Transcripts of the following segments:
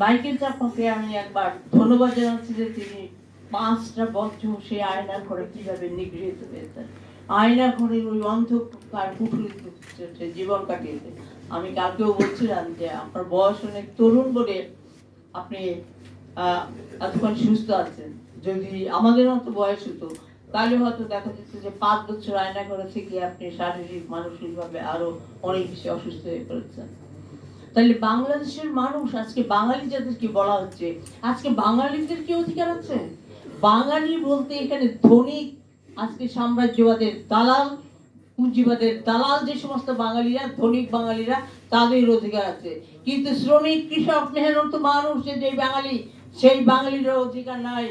Michael চাপাকে আমি একবার ধন্যবাদ জানাচ্ছি যে তিনি পাঁচটা বছর সেই আয়না ঘরে কীভাবে নিগৃহীত হয়েছেন। আয়না ঘরে ওই অন্ধকার কুঠুরিতে জীবন কাটিয়েছে আমি কালকেও বলছিলাম যে আপনার বয়স অনেক তরুণ বলে আপনি এতক্ষণ সুস্থ আছেন। যদি আমাদের মতো বয়স হতো, তাহলে হয়তো দেখা যেত যে পাঁচ বছর আয়না ঘরে থেকে আপনি শারীরিক, মানসিকভাবে আরও অনেক বেশি অসুস্থ হয়ে পড়েছেন। তাহলে বাংলাদেশের মানুষ, আজকে বাঙালি যাদেরকে বলা হচ্ছে, আজকে বাঙালিদের কি অধিকার আছে? বাঙালি বলতে এখানে ধনী, আজকে সাম্রাজ্যবাদের দালাল, পুঁজিবাদের দালাল যে সমস্ত বাঙালিরা ধনিক বাঙালিরা, তাদের অধিকার আছে। কিন্তু শ্রমিক, কৃষক, মেহনত মানুষ, যে বাঙালি, সেই বাঙালির অধিকার নাই।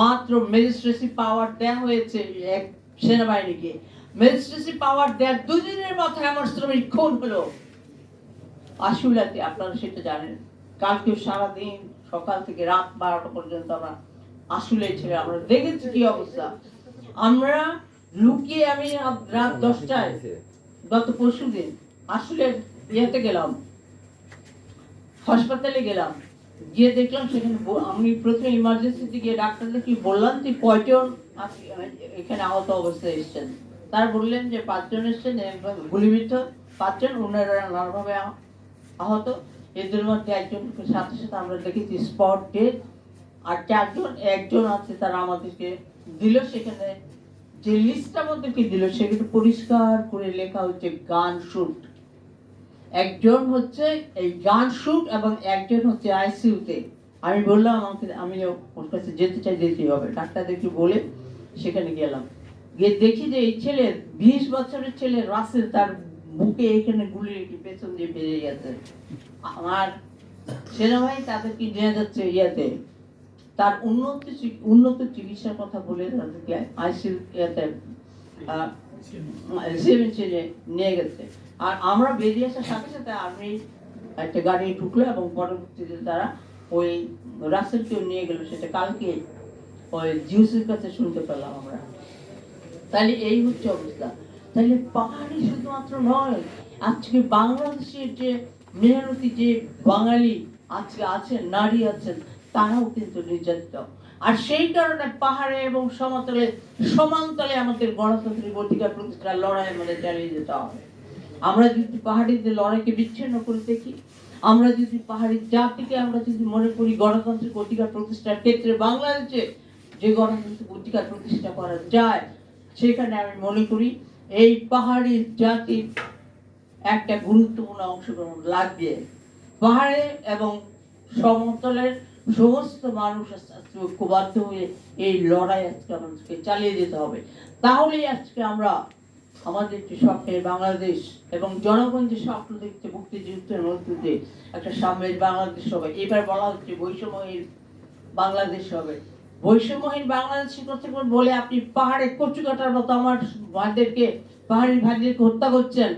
মাত্র ম্যাজিস্ট্রেসি পাওয়ার দেওয়া হয়েছে এক সেনাবাহিনীকে। ম্যাজিস্ট্রেসি পাওয়ার দেওয়ার দুদিনের মাথায় আমার শ্রমিক খুন হলো। আশুলাতে আপনারা সেটা জানেন। কালকে সারাদিন সকাল থেকে রাত বারোটা পর্যন্ত আমরা আসলে ছিল আমরা দেখেছি কি অবস্থা। আমরা লুকিয়ে আমি রাত দশটায়, গত পরশু দিন আসলে ইয়েতে গেলাম। হাসপাতালে গেলাম। গিয়ে দেখলাম সেখানে আমি প্রথমে ইমার্জেন্সিতে গিয়ে ডাক্তারদের কি বললাম যে কয়জন এখানে আহত অবস্থায় এসেছেন। তারা বললেন যে পাঁচজন একদম গুলিবিদ্ধ পাঁচজন ওনারা নানাভাবে আহত। এদের মধ্যে একজনকে সাথে সাথে আমরা দেখেছি স্পট ডেট আর চারজন, একজন আছে তারা আমাদেরকে দিল সেখানে। যে লিস্টটা আমাদেরকে দিল সেখানে পরিষ্কার করে লেখা হচ্ছে গান শুট। একজন হচ্ছে এই গান শুট এবং একজন হচ্ছে আইসিইউতে। আমি বললাম আমাকে আমি ওর কাছে যেতে চাই, যেতেই হবে। ডাক্তারদেরকে বলে সেখানে গেলাম। গিয়ে দেখি যে এই ছেলে বিশ বছরের ছেলে রাসেল তার বুকে এখানে গুলি পেছন দিয়ে বেরিয়ে গেছে। আমার সেনাবাহিনী তাদেরকে নিয়ে যাচ্ছে ইয়েতে। তার উন্নত উন্নত চিকিৎসার কথা বলে তাদেরকে আইসিইউ ইয়েতে নিয়ে গেছে। আর আমরা বেরিয়ে আসার সাথে সাথে আমি একটা গাড়ি ঢুকলো এবং পরবর্তীতে তারা ওই রাসেলকেও নিয়ে গেল। সেটা কালকে ওই জিউসের কাছে শুনতে পেলাম আমরা। তাহলে এই হচ্ছে অবস্থা। তাহলে পাহাড়ি শুধুমাত্র নয়, আজকে বাংলাদেশের যে মেহনতি যে বাঙালি আজকে আছেন, নারী আছেন, তারাও কিন্তু নির্যাতিত। আর সেই কারণে পাহাড়ে এবং সমতলে, সমান্তলে আমাদের গণতান্ত্রিক অধিকার প্রতিষ্ঠার লড়াই আমাদের চালিয়ে যেতে হবে। আমরা যদি পাহাড়িদের লড়াইকে বিচ্ছিন্ন করে দেখি, আমরা যদি পাহাড়ি জাতিকে আমরা যদি মনে করি গণতান্ত্রিক অধিকার প্রতিষ্ঠার ক্ষেত্রে বাংলাদেশে যে গণতান্ত্রিক অধিকার প্রতিষ্ঠা করা যায় সেখানে আমি মনে করি এই পাহাড়ি জাতির একটা গুরুত্বপূর্ণ অংশগ্রহণ লাগবে। পাহাড়ে এবং সমতলের সমস্ত মানুষ ঐক্যবদ্ধ হয়ে এই লড়াই আজকে আমাদেরকে চালিয়ে যেতে হবে। তাহলেই আজকে আমরা আমাদের যে স্বপ্নের বাংলাদেশ এবং জনগণ যে স্বপ্ন দেখছে মুক্তিযুদ্ধের মধ্যে একটা সাম্যের বাংলাদেশ হবে। এবার বলা হচ্ছে বৈষম্যের বাংলাদেশ হবে। বৈষম্যহীন বাংলাদেশের কথা বলে আপনি পাহাড়ে কচু কাটার মতো আমার ভাইদেরকে, পাহাড়ি ভাইদেরকে হত্যা করছেন।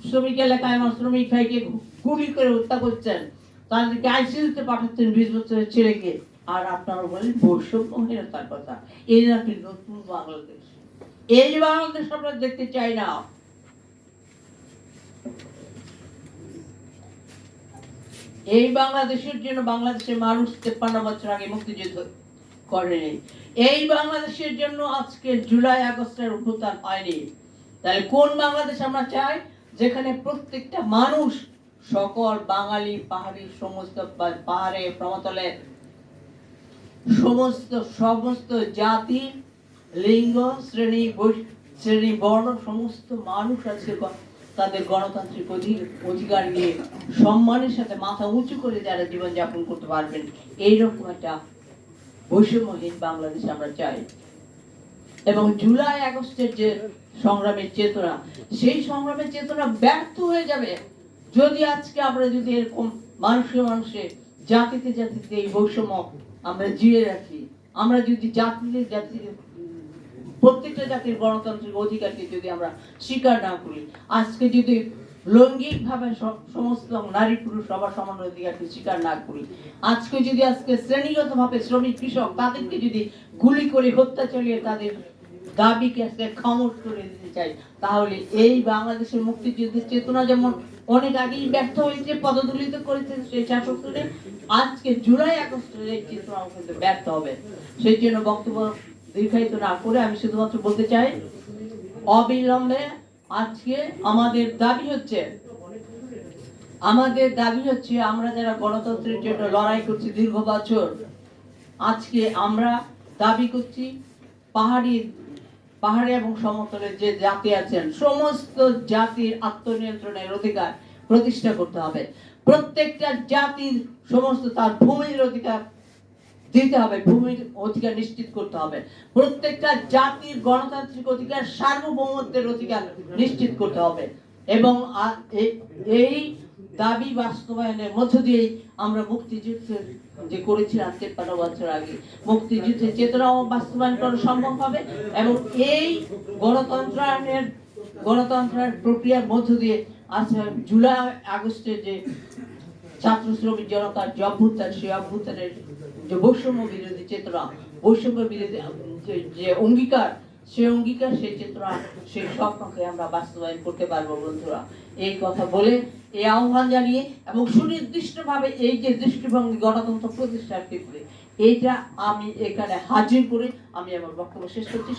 শ্রমিক এলাকায় আমার শ্রমিক ভাইকে গুলি করে হত্যা করছেন। তাদেরকে আইসিইউতে পাঠাচ্ছেন বিশ বছরের ছেলেকে। আর আপনারা বলেন বৈষম্যহীনতার কথা। এই নাকি নতুন বাংলাদেশ। এই বাংলাদেশ আমরা দেখতে চাই না। এই বাংলাদেশের জন্য বাংলাদেশের মানুষ তেপ্পান্ন বছর আগে মুক্তিযুদ্ধ করেনি। এই বাংলাদেশের জন্য আজকে জুলাই, আগস্টের অভ্যুত্থান হয়নি। তাহলে কোন বাংলাদেশ আমরা চাই? যেখানে প্রত্যেকটা মানুষ সকল বাঙালি পাহাড়ি সমস্ত পাহাড়ে সমতলে সমস্ত সমস্ত জাতি, লিঙ্গ, শ্রেণি শ্রেণি, বর্ণ, সমস্ত মানুষ আজকে তাদের গণতান্ত্রিক অধি- অধিকার নিয়ে সম্মানের সাথে মাথা উঁচু করে যারা জীবনযাপন করতে পারবেন। এইরকম একটা বৈষম্যহীন বাংলাদেশ আমরা চাই। এবং জুলাই আগস্টের যে সংগ্রামের চেতনা, সেই সংগ্রামের চেতনা ব্যর্থ হয়ে যাবে যদি আজকে আমরা যদি এরকম মানুষে মানুষে, জাতিতে জাতিতে এই বৈষম্য আমরা জিয়ে রাখি। আমরা যদি জাতিতে জাতিতে, প্রত্যেকটা জাতির গণতান্ত্রিক অধিকারকে যদি আমরা স্বীকার না করি, আজকে যদি লৈঙ্গিক ভাবে সমস্ত নারী পুরুষ সবার সমান অধিকারকে স্বীকার না করি। আজকে যদি আজকে শ্রেণীগত ভাবে শ্রমিক, কৃষক তাদেরকে যদি গুলি করে হত্যা চালিয়ে তাদের দাবিকে আজকে খামোশ করে দিতে চাই, তাহলে এই বাংলাদেশের মুক্তিযুদ্ধের চেতনা যেমন অনেক আগেই ব্যর্থ হয়েছে, পদদলিত করেছে সেই শাসকদের আজকে জুলাই আগস্টের এই চেতনাও কিন্তু ব্যর্থ হবে। সেই জন্য বক্তব্য দীর্ঘায়িত না করে আমি শুধুমাত্র বলতে চাই, অবিলম্বে আজকে আমাদের দাবি হচ্ছে, আমাদের দাবি হচ্ছে আমরা যারা গণতন্ত্রের জন্য লড়াই করছি দীর্ঘ বছর, আজকে আমরা দাবি করছি পাহাড়ি, পাহাড়ে এবং সমতলে যে জাতি আছেন, সমস্ত জাতির আত্মনিয়ন্ত্রণের অধিকার প্রতিষ্ঠা করতে হবে। প্রত্যেকটা জাতির সমস্ত তার ভূমির অধিকার দিতে হবে, ভূমির অধিকার নিশ্চিত করতে হবে। প্রত্যেকটা জাতির গণতান্ত্রিক অধিকার, সার্বভৌমত্বের অধিকার নিশ্চিত করতে হবে। এবং এই দাবি বাস্তবায়নের মধ্য দিয়েই আমরা মুক্তিযুদ্ধ যে করেছিলাম তেপ্পান্ন বছর আগে, মুক্তিযুদ্ধের চেতনাও বাস্তবায়ন করা সম্ভব হবে এবং এই গণতন্ত্রায়নের গণতন্ত্রের প্রক্রিয়ার মধ্য দিয়ে আচ্ছা জুলাই আগস্টের যে ছাত্র শ্রমিক জনতার যে অভ্যুত্থান, সেই অভ্যুত্থানের যে বৈষম্য বিরোধী চেতনা, বৈষম্য বিরোধী, যে- অঙ্গীকার সেই অঙ্গীকার সেই চেতনা সেই স্বপ্নকে আমরা বাস্তবায়ন করতে পারব, বন্ধুরা। এই কথা বলে এই আহ্বান জানিয়ে এবং সুনির্দিষ্টভাবে এই যে দৃষ্টিভঙ্গি গণতন্ত্র প্রতিষ্ঠার ক্ষেত্রে, এইটা আমি এখানে হাজির করে আমি আমার বক্তব্য শেষ করছি।